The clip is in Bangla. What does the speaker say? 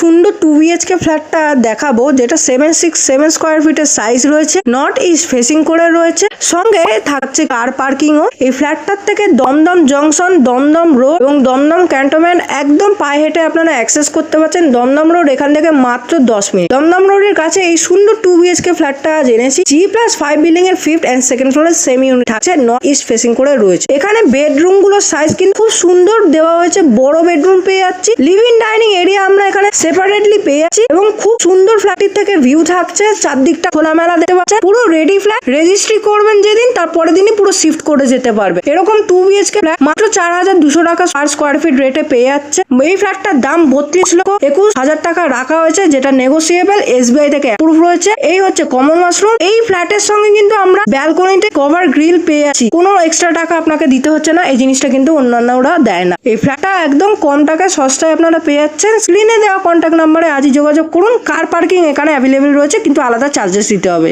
সুন্দর টু বিএচকে ফ্ল্যাটটা দেখাবো, যেটা সেভেন সিক্স সেভেন স্কোয়ার ফিটের সাইজ রয়েছে নর্থ ইস্ট ফেসিং করে রয়েছে, সঙ্গে থাকছে কার পার্কিংও এই ফ্ল্যাটটার থেকে দমদম জংশন দমদম রোড এবং দমদম ক্যান্টনমেন্ট একদম পায়ে হেঁটে আপনারা অ্যাক্সেস করতে পারছেন। দমদম রোড এখান থেকে মাত্র দশ মিনিট। দমদম রোডের কাছে এই সুন্দর টু বিএচকে ফ্ল্যাটটা জেনেছি। জি প্লাস ফাইভ বিল্ডিং এর ফিফথ অ্যান্ড সেকেন্ড ফ্লোরের সেমি ইউনিট থাকছে নর্থ ইস্ট ফেসিং করে রয়েছে। এখানে বেডরুমগুলোর সাইজ কিন্তু খুব সুন্দর দেওয়া হয়েছে, বড় বেডরুম পেয়ে যাচ্ছি। লিভিং ডাইনিং এরিয়া আমরা এখানে সেপারেটলি পেয়ে যাচ্ছি এবং খুব সুন্দর ফ্ল্যাটটির থেকে ভিউ থাকছে। চারদিকটা খোলামেলা দেখতে পাচ্ছে পুরো রেডি ফ্ল্যাট রেজিস্ট্রি করবেন যেদিন, তার পরের দিনই পুরো শিফট করে যেতে পারবে। এরকম টু বিএচকে ফ্ল্যাট মাত্র চার হাজার দুশো টাকা পার স্কোয়ার ফিট রেটে পেয়ে যাচ্ছে। এই ফ্ল্যাটটার দাম বত্রিশ লক্ষ একুশ হাজার টাকা রাখা হয়েছে, যেটা নেগোসিয়েবল এসবিআই থেকে অ্যাপ্রুভ রয়েছে এই হচ্ছে কমন মাশরুম এই ফ্ল্যাটের সঙ্গে কিন্তু আমরা ব্যালকনিতে কভার গ্রিল পেয়ে যাচ্ছি কোনো এক্সট্রা টাকা আপনাকে দিতে হচ্ছে না, এই জিনিসটা কিন্তু অন্যান্যরা দেয় না। এই ফ্ল্যাটটা একদম কম টাকায় সস্তায় আপনারা পেয়ে যাচ্ছেন। স্ক্রিনে দেওয়া কন্ট্যাক্ট নাম্বারে আজই যোগাযোগ করুন। কার পার্কিং এখানে অ্যাভেলেবেল রয়েছে, কিন্তু আলাদা চার্জেস দিতে হবে।